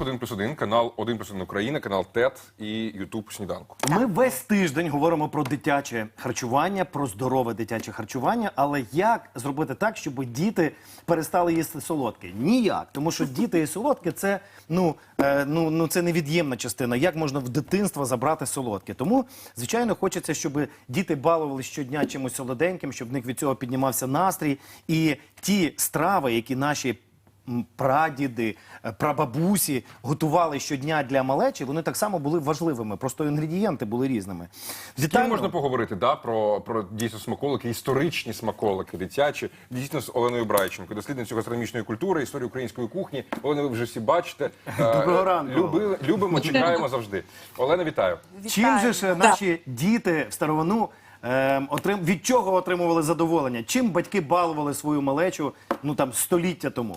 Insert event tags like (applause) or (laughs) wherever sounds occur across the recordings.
Один плюс один, канал 1 плюс 1 Україна, канал ТЕТ і Ютуб сніданку. Ми весь тиждень говоримо про дитяче харчування, про здорове дитяче харчування. Але як зробити так, щоб діти перестали їсти солодке? Ніяк, тому що діти і солодке це ну, е, ну, ну це невід'ємна частина. Як можна в дитинства забрати солодке? Тому, звичайно, хочеться, щоб діти балували щодня чимось солоденьким, щоб в них від цього піднімався настрій. І ті страви, які наші прадіди, е, прабабусі готували щодня для малечі, вони так само були важливими. Просто інгредієнти були різними. З ким можна поговорити да, про, про дійсно смаколики, історичні смаколики, дитячі, дійсно з Оленою Брайченко, дослідницю гастрономічної культури, історії української кухні. Олена, ви вже всі бачите. (laughs) Е, Доброго ранку. Любили, любимо, чекаємо завжди. Олена, вітаю. Чим же ж е, наші діти в старовину ем, отрим... від чого отримували задоволення? Чим батьки балували свою малечу ну там століття тому?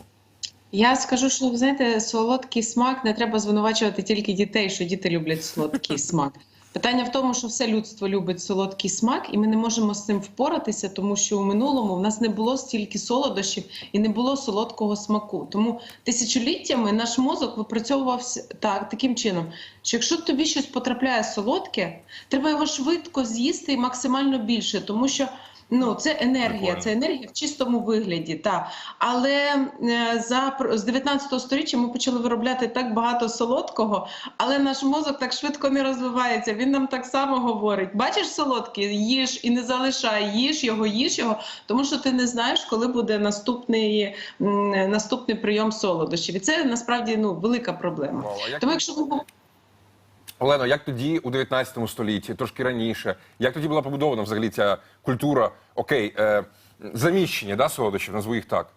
Я скажу, що ви знаєте, солодкий смак не треба звинувачувати тільки дітей, що діти люблять солодкий (laughs) смак. Питання в тому, що все людство любить солодкий смак, і ми не можемо з цим впоратися, тому що у минулому в нас не було стільки солодощів і не було солодкого смаку. Тому тисячоліттями наш мозок випрацьовувався так, таким чином, що якщо тобі щось потрапляє солодке, треба його швидко з'їсти і максимально більше, тому що. Ну, це енергія, це енергія в чистому вигляді, так. Але е, за з 19 століття ми почали виробляти так багато солодкого, але наш мозок так швидко не розвивається. Він нам так само говорить: бачиш солодкий, їж і не залишай, їж його, їж його, тому що ти не знаєш, коли буде наступний, наступний прийом солодощів. І це насправді ну велика проблема. Тому, якщо ви Олено, як тоді у 19 столітті, трошки раніше, як тоді була побудована взагалі ця культура, окей, е, заміщення да, солодощів, назву їх так.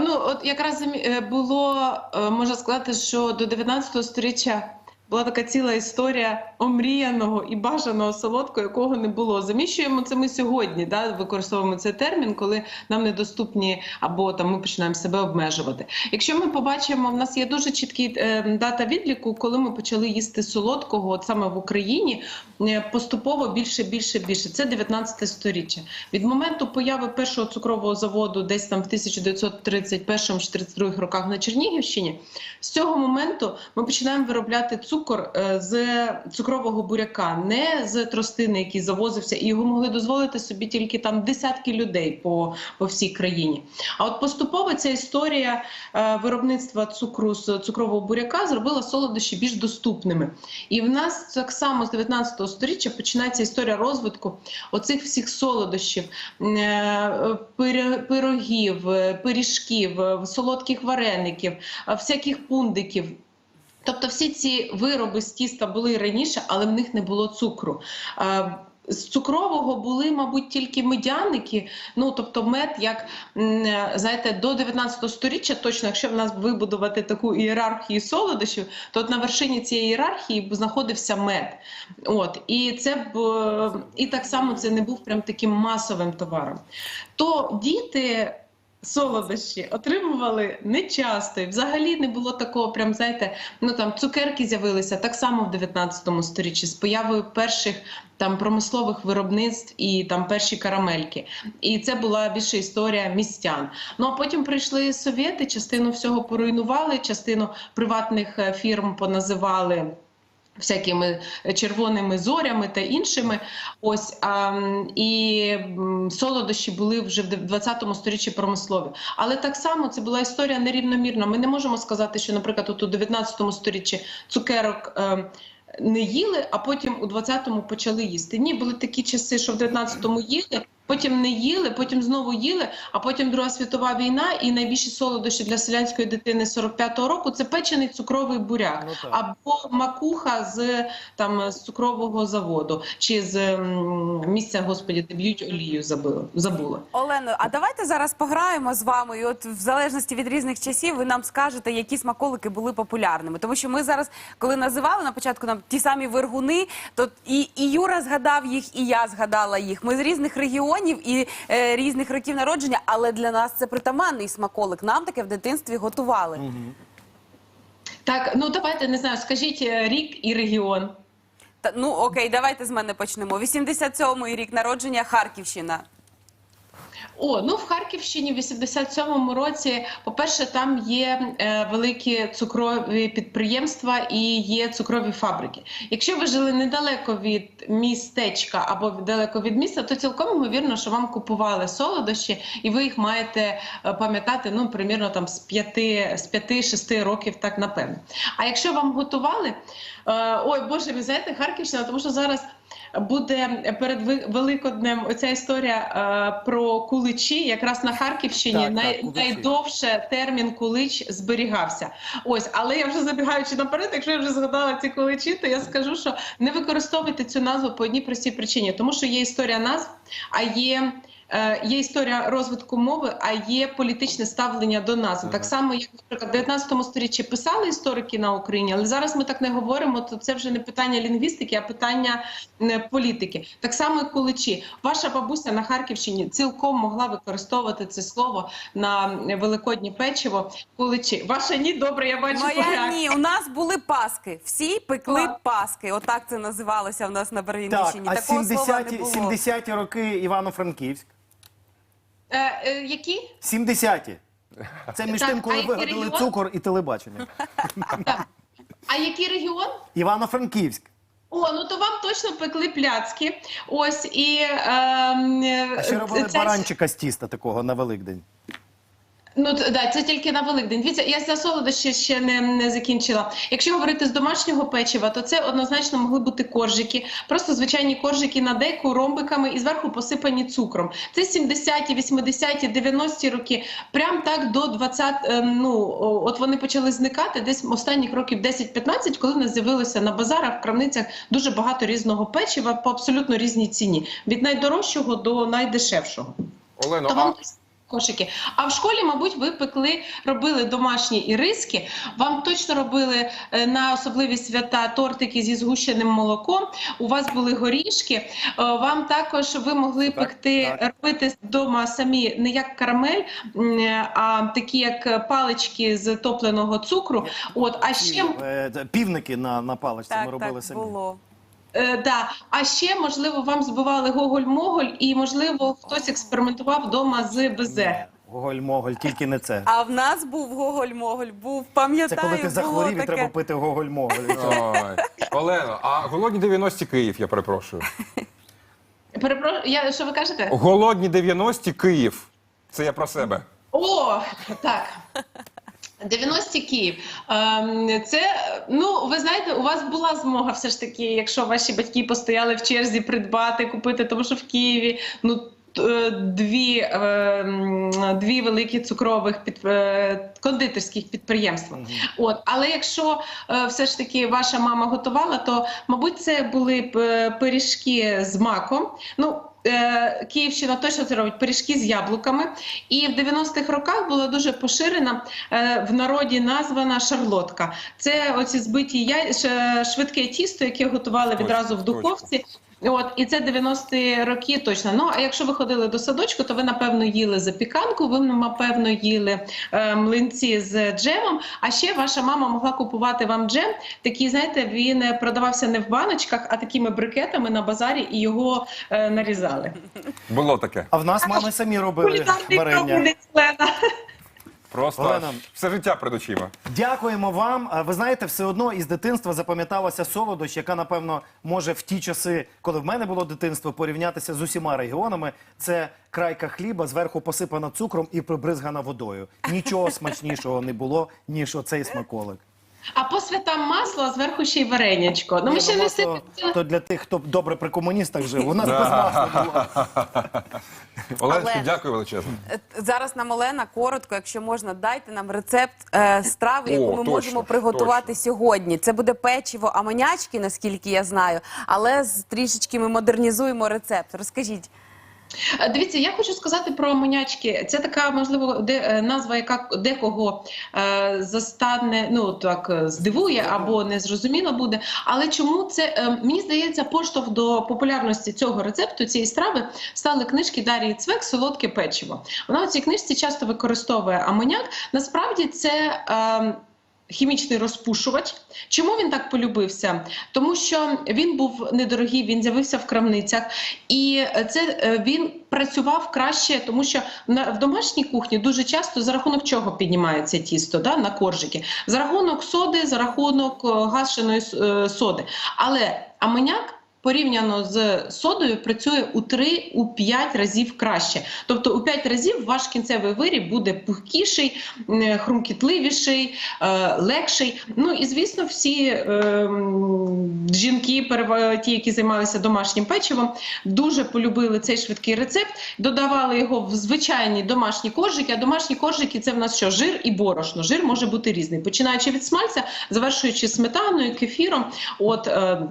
Ну, от якраз е, було, е, можна сказати, що до 19 століття була така ціла історія омріяного і бажаного солодкого, якого не було. Заміщуємо це ми сьогодні, да, використовуємо цей термін, коли нам недоступні або там ми починаємо себе обмежувати. Якщо ми побачимо, в нас є дуже чіткий е, дата відліку, коли ми почали їсти солодкого, от саме в Україні, е, поступово більше, більше, більше. Це 19 сторіччя. Від моменту появи першого цукрового заводу, десь там в 1931-32 роках на Чернігівщині, з цього моменту ми починаємо виробляти цукор е, з цукрового буряка, не з тростини, який завозився, і його могли дозволити собі тільки там десятки людей по, по всій країні. А от поступово ця історія е, виробництва цукру з цукрового буряка зробила солодощі більш доступними. І в нас так само з 19 століття починається історія розвитку оцих всіх солодощів, е, пирогів, пиріжків, солодких вареників, всяких пундиків. Тобто всі ці вироби з тіста були раніше, але в них не було цукру. З цукрового були, мабуть, тільки медяники. Ну тобто, мед, як знаєте, до 19 століття, точно, якщо в нас вибудувати таку ієрархію солодощів, то от на вершині цієї ієрархії знаходився мед. От і це б і так само це не був прям таким масовим товаром. То діти. Солодощі отримували не часто. І взагалі не було такого, прям знаєте, ну там цукерки з'явилися так само в 19 сторіччі з появою перших там промислових виробництв і там перші карамельки. І це була більше історія містян. Ну а потім прийшли совєти, частину всього поруйнували, частину приватних е, фірм поназивали всякими червоними зорями та іншими. Ось а, і солодощі були вже в 20 сторіччі промислові. Але так само це була історія нерівномірна. Ми не можемо сказати, що, наприклад, от у 19 сторіччі цукерок. е, не їли, а потім у 20-му почали їсти. Ні, були такі часи, що в 19-му їли, потім не їли, потім знову їли, а потім Друга світова війна і найбільші солодощі для селянської дитини 45-го року це печений цукровий буряк Ну, або макуха з там з цукрового заводу чи з м, місця, господі, де б'ють олію. Забула забула. Олено, а давайте зараз пограємо з вами. І от в залежності від різних часів ви нам скажете, які смаколики були популярними. Тому що ми зараз, коли називали на початку нам ті самі вергуни, то і, і Юра згадав їх, і я згадала їх. Ми з різних регіонів і е, різних років народження, але для нас це притаманний смаколик. Нам таке в дитинстві готували. Так, ну давайте не знаю, скажіть е, рік і регіон. Та, ну окей, давайте з мене почнемо. 87-й рік народження Харківщина. О, ну в Харківщині в 87-му році, по-перше, там є е, великі цукрові підприємства і є цукрові фабрики. Якщо ви жили недалеко від містечка або далеко від міста, то цілком ймовірно, що вам купували солодощі, і ви їх маєте е, пам'ятати, ну примірно там з 5 з 5-6 років, так напевно. А якщо вам готували, е, ой Боже, ви знаєте, Харківщина, тому що зараз. Буде перед Великоднем оця історія е, про куличі. Якраз на Харківщині Так, най, так, найдовше термін кулич зберігався. Ось, але я вже забігаючи наперед, якщо я вже згадала ці куличі, то я скажу, що не використовуйте цю назву по одній простій причині, тому що є історія назв, а є. Е, Є історія розвитку мови, а є політичне ставлення до назв. Так само, як наприклад, в 19 сторіччі писали історики на Україні, але зараз ми так не говоримо. То це вже не питання лінгвістики, а питання е, політики. Так само і куличі. Ваша бабуся на Харківщині цілком могла використовувати це слово на великоднє печиво. Куличі. Ваша ні, добре, я бачу. Моя ні, у нас були паски. Всі пекли Так. паски. Отак це називалося в нас на Так, Берегівщині. а Такого 70-ті 70-ті роки Івано-Франківськ. Е, е, які? 70-ті. Це між Так, тим, а коли який вигадали регіон? цукор і телебачення. А який регіон? Івано-Франківськ. О, ну то вам точно пекли пляцки. Ось і ем, А ще робили це- баранчика з тіста такого на Великдень. Ну да, це тільки на Великдень. Дивіться, я за солодощі ще не, не закінчила. Якщо говорити з домашнього печива, то це однозначно могли бути коржики, просто звичайні коржики на деку ромбиками і зверху посипані цукром. Це 70-ті, 80-ті, 90-ті роки. Прям так до 20, е, ну от вони почали зникати десь останніх років 10-15, коли в нас з'явилося на базарах, в крамницях дуже багато різного печива по абсолютно різній ціні, від найдорожчого до найдешевшого. Олено, а кошики. А в школі, мабуть, ви пекли, робили домашні іриски. Вам точно робили е, на особливі свята тортики зі згущеним молоком. У вас були горішки. Е, Вам також ви могли Так, пекти, так. робити вдома самі не як карамель, а такі як палички з топленого цукру. От а ще Е, Півники на, на паличці ми робили так, самі. було. Е, да. А ще, можливо, вам збивали гоголь-моголь, і, можливо, хтось експериментував вдома з безе. Гоголь-моголь, тільки не це. А в нас був Гоголь-Моголь, був, Це пам'ятаю, коли ти було захворів і таке. треба пити гоголь-моголь. Ой. Олено, а голодні 90-ті Київ, я перепрошую. Перепрошую, я що ви кажете? Голодні 90-ті Київ. Це я про себе. О, так. 90 Київ. Ем, Це ну ви знаєте, у вас була змога все ж таки, якщо ваші батьки постояли в черзі придбати, купити, тому що в Києві ну. е, Дві, е, дві великі цукрових під, е, кондитерських підприємства. От, але якщо е, все ж таки ваша мама готувала, то мабуть це були б пиріжки з маком. Ну Київщина точно це робить пиріжки з яблуками. І в 90-х роках була дуже поширена е, в народі названа шарлотка. Це оці збиті яй... швидке тісто, яке готували відразу в духовці. От і це 90-ті роки точно. Ну а якщо ви ходили до садочку, то ви напевно їли запіканку, ви напевно їли е, млинці з джемом. А ще ваша мама могла купувати вам джем. Такий, знаєте, він продавався не в баночках, а такими брикетами на базарі, і його е, нарізали. Було таке. А в нас мами самі робили варення. Просто Олена, все життя перед очима. Дякуємо вам. А Ви знаєте, все одно із дитинства запам'яталася солодощ, яка, напевно, може в ті часи, коли в мене було дитинство, порівнятися з усіма регіонами. Це крайка хліба, зверху посипана цукром і прибризгана водою. Нічого смачнішого не було, ніж оцей смаколик. А по святам масло, а зверху ще й варенячко. Ну ми ще ну, не масло встигли. то для тих, хто добре при комуністах жив. У нас без масла було. (laughs) Оленочко, Але- дякую величезно. Е, Зараз нам Олена коротко, якщо можна, дайте нам рецепт е, страви, О, яку ми точно, можемо приготувати точно. сьогодні. Це буде печиво амонячки, наскільки я знаю, але з трішечки ми модернізуємо рецепт. Розкажіть. Е, Дивіться, я хочу сказати про амонячки. Це така, можливо, де, е, назва, яка декого е, застане, ну так е, здивує або незрозуміло буде. Але чому це е, мені здається, поштовх до популярності цього рецепту, цієї страви стали книжки Дарії Цвек Солодке печиво. Вона у цій книжці часто використовує амоняк. Насправді це. Е, Хімічний розпушувач. Чому він так полюбився? Тому що він був недорогий, він з'явився в крамницях, і це е, він працював краще, тому що на в домашній кухні дуже часто за рахунок чого піднімається тісто да, на коржики? За рахунок соди, за рахунок е, гашеної е, соди. Але амоняк порівняно з содою працює у 3-5 разів краще. Тобто у 5 разів ваш кінцевий виріб буде пухкіший, хрумкітливіший, е, легший. Ну і звісно, всі е, жінки, ті, які займалися домашнім печивом, дуже полюбили цей швидкий рецепт. Додавали його в звичайні домашні коржики. А домашні коржики це в нас що жир і борошно. Жир може бути різний, починаючи від смальця, завершуючи сметаною, кефіром. От е,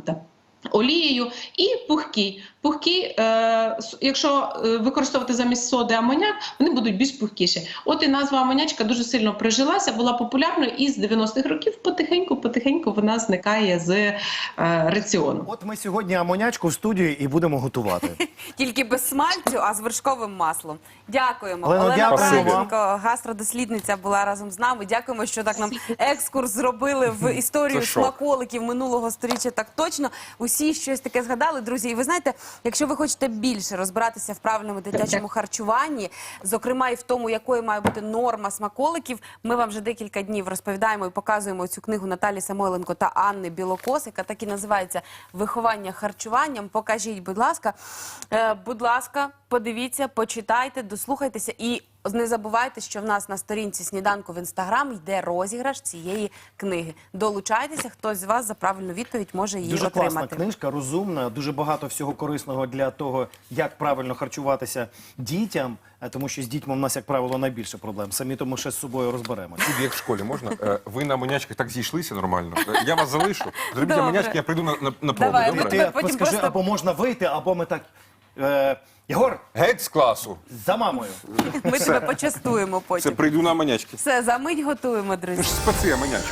олією і пухкі. Пухкі, е, якщо е, використовувати замість соди амоняк, вони будуть більш пухкіші. От і назва амонячка дуже сильно прижилася, була популярною і з 90-х років потихеньку, потихеньку вона зникає з е, раціону. От ми сьогодні амонячку в студії і будемо готувати. (laughs) Тільки без смальцю, а з вершковим маслом. Дякуємо. Олена дякуємо Бранченко, гастродослідниця, була разом з нами. Дякуємо, що так нам екскурс зробили в історію смаколиків минулого сторіччя. Так точно усі щось таке згадали, друзі. І ви знаєте, якщо ви хочете більше розбиратися в правильному дитячому харчуванні, зокрема і в тому, якою має бути норма смаколиків, ми вам вже декілька днів розповідаємо і показуємо цю книгу Наталі Самойленко та Анни Білокос, яка так і називається Виховання харчуванням. Покажіть, будь ласка, Е, будь ласка, подивіться, почитайте, дослухайтеся і не забувайте, що в нас на сторінці сніданку в інстаграм йде розіграш цієї книги. Долучайтеся, хтось з вас за правильну відповідь може її Дуже класна книжка, розумна, дуже багато всього корисного для того, як правильно харчуватися дітям, е, тому що з дітьми в нас, як правило, найбільше проблем. Самі тому ще з собою розберемося. Тут як в школі можна? Е, Ви на амонячках так зійшлися нормально. Е, Я вас залишу. Зробіть Добре. амонячки, я прийду на, на, на проби. Давай, Добре? Ти потім просто- або можна вийти, або ми так. Е, Єгор, Геть з класу. за мамою. Ми тебе почастуємо Це потім. прийду на манячки. Все, за мить готуємо, друзі. спаси амонячки.